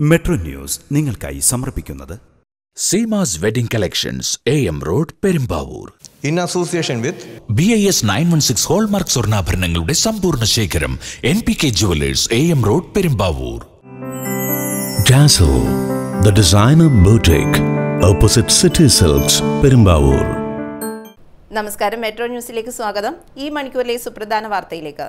Metro news നിങ്ങൾക്കായി സമർപ്പിക്കുന്നത് Seemas wedding collections A M road Perumbavoor. In association with B I S nine one six hallmark സ്വർണാഭരണങ്ങളുടെ സമ്പൂർണ ശേഖരം N P K jewellers A M road Perumbavoor. Dazzle, the designer boutique, opposite city silks Perumbavoor. നമസ്കാരം metro ന്യൂസിലേക്ക് സ്വാഗതം. ഈ മണിക്കൂറിലെ സുപ്രധാന വാർത്തയിലേക്ക്.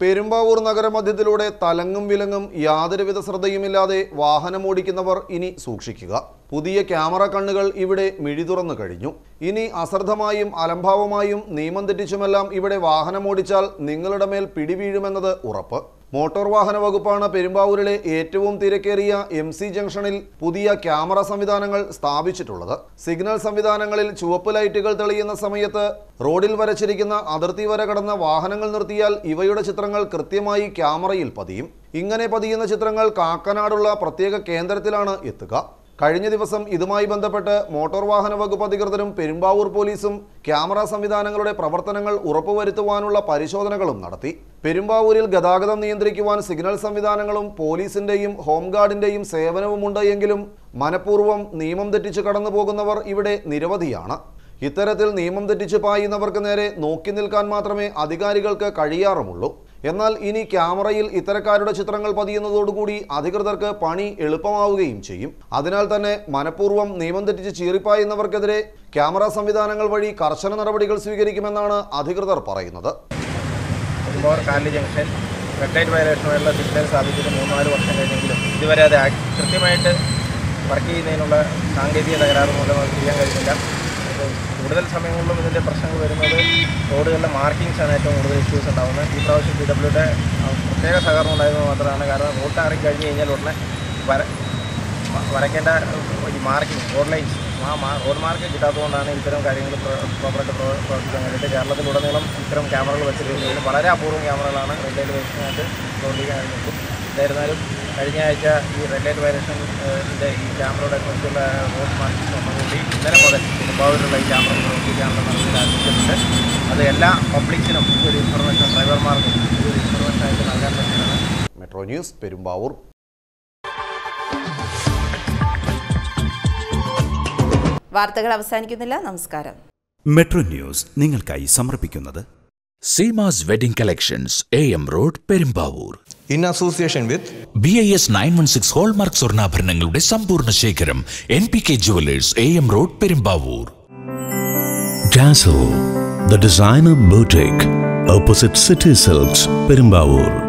പെരുമ്പാവൂർ നഗരമധ്യത്തിലൂടെ തലങ്ങും വിലങ്ങും യാതൊരുവിധ ശ്രദ്ധയുമില്ലാതെ വാഹനമോടിക്കുന്നവർ ഇനി സൂക്ഷിക്കുക. പുതിയ ക്യാമറ കണ്ണുകൾ ഇവിടെ മിഴി തുറന്നു കഴിഞ്ഞു. ഇനി അശ്രദ്ധമായും അലംഭാവമായും നിയമം തെറ്റിച്ചുമെല്ലാം ഇവിടെ വാഹനമോടിച്ചാൽ നിങ്ങളുടെ മേൽ പിടിവീഴുമെന്നത് ഉറപ്പ്. മോട്ടോർ വാഹന വകുപ്പാണ് പെരുമ്പാവൂരിലെ ഏറ്റവും തിരക്കേറിയ എം സി ജംഗ്ഷനിൽ പുതിയ ക്യാമറ സംവിധാനങ്ങൾ സ്ഥാപിച്ചിട്ടുള്ളത്. സിഗ്നൽ സംവിധാനങ്ങളിൽ ചുവപ്പ് ലൈറ്റുകൾ തെളിയുന്ന സമയത്ത് റോഡിൽ വരച്ചിരിക്കുന്ന അതിർത്തി വര കടന്ന വാഹനങ്ങൾ നിർത്തിയാൽ ഇവയുടെ ചിത്രങ്ങൾ കൃത്യമായി ക്യാമറയിൽ പതിയും. ഇങ്ങനെ പതിയുന്ന ചിത്രങ്ങൾ കാക്കനാടുള്ള പ്രത്യേക കേന്ദ്രത്തിലാണ് എത്തുക. കഴിഞ്ഞ ദിവസം ഇതുമായി ബന്ധപ്പെട്ട് മോട്ടോർ വാഹന വകുപ്പ് അധികൃതരും പെരുമ്പാവൂർ പോലീസും ക്യാമറ സംവിധാനങ്ങളുടെ പ്രവർത്തനങ്ങൾ ഉറപ്പുവരുത്തുവാനുള്ള പരിശോധനകളും നടത്തി. പെരുമ്പാവൂരിൽ ഗതാഗതം നിയന്ത്രിക്കുവാൻ സിഗ്നൽ സംവിധാനങ്ങളും പോലീസിന്റെയും ഹോംഗാർഡിന്റെയും സേവനവുമുണ്ട് എങ്കിലും മനഃപൂർവം നിയമം തെറ്റിച്ച് കടന്നു പോകുന്നവർ ഇവിടെ നിരവധിയാണ്. ഇത്തരത്തിൽ നിയമം തെറ്റിച്ച് പായുന്നവർക്ക് നേരെ നോക്കി നിൽക്കാൻ മാത്രമേ അധികാരികൾക്ക് കഴിയാറുമുള്ളൂ. എന്നാൽ ഇനി ക്യാമറയിൽ ഇത്തരക്കാരുടെ ചിത്രങ്ങൾ പതിയുന്നതോടുകൂടി അധികൃതർക്ക് പണി എളുപ്പമാവുകയും ചെയ്യും. അതിനാൽ തന്നെ മനഃപൂർവം നിയമം തെറ്റിച്ച് ചീറിപ്പായുന്നവർക്കെതിരെ ക്യാമറ സംവിധാനങ്ങൾ വഴി കർശന നടപടികൾ സ്വീകരിക്കുമെന്നാണ് അധികൃതർ പറയുന്നത്. പെരുമ്പാവൂർ കാലി ജംഗ്ഷൻ ലൈറ്റ് വയലേഷനുമായുള്ള സിഗ്നൽ സ്ഥാപിച്ചിട്ട് നാല് വർഷം കഴിഞ്ഞെങ്കിലും ഇതുവരെ അത് കൃത്യമായിട്ട് വർക്ക് ചെയ്യുന്നതിനുള്ള സാങ്കേതിക തകരാറ് മൂലം അത് ചെയ്യാൻ കഴിയുന്നില്ല. കൂടുതൽ സമയങ്ങളിലും ഇതിന്റെ പ്രശ്നങ്ങൾ വരുന്നത് റോഡുകളിലെ മാർക്കിങ്സ് ആണ് ഏറ്റവും കൂടുതൽ ഇഷ്യൂസ് ഉണ്ടാകുന്നത് ഈ പ്രാവശ്യം പി ഡബ്ല്യുടെ പ്രത്യേക സഹകരണം ഉണ്ടായിരുന്നത് മാത്രമാണ്. കാരണം റോഡ് ടാറിങ് കഴിഞ്ഞ് കഴിഞ്ഞാൽ ഉടനെ വര വരയ്ക്കേണ്ട ഈ മാർക്കിംഗ് റോഡ് ലൈൻസ് ആ റോഡ് മാർക്ക് കിട്ടാത്തതുകൊണ്ടാണ് ഇത്തരം കാര്യങ്ങൾ പ്ര- പ്രോപ്പറായിട്ട് പ്രവ- പ്രവർത്തിക്കാൻ വേണ്ടിയിട്ട് കേരളത്തിലുടനീളം ഇത്തരം ക്യാമറകൾ വെച്ചിരിക്കുന്നത്. വളരെ അപൂർവം ക്യാമറകളാണ് റെഡ് ലൈറ്റ് വയലേഷനായിട്ട് പ്രവർത്തിക്കാൻ എന്തായിരുന്നാലും കഴിഞ്ഞ ആഴ്ച ഈ റെഡ് ലൈറ്റ് വയലേഷന്റെ ഈ ക്യാമറയുടെ കുറിച്ചുള്ള റോഡ് മാർക്കിംഗ് വന്നതുകൊണ്ട് ഇന്നലെ മുതൽ പെരുമ്പാവൂരിലുള്ള ഈ ക്യാമറ പ്രവർത്തിക്കാനുള്ള നടപടി ആരംഭിച്ചിട്ടുണ്ട് അത് എല്ലാ പബ്ലിക്കിനും ഒരു ഇൻഫർമേഷൻ ഡ്രൈവർമാർക്കും ഒരു ഇൻഫർമേഷൻ ആയിട്ട് നൽകാൻ വേണ്ടിയാണ് മെട്രോ ന്യൂസ് പെരുമ്പാവൂർ. വാർത്തകൾ അവസാനിക്കുന്നില്ല. നമസ്കാരം. മെട്രോ ന്യൂസ് നിങ്ങൾക്കായി സമർപ്പിക്കുന്നത് Seemas wedding collections A M road Perumbavoor. In association with B I S nine one six hallmark സ്വർണാഭരണങ്ങളുടെ സമ്പൂർണ ശേഖരം N P K jewellers A M road Perumbavoor. Designer boutique opposite city Silks, Perumbavoor.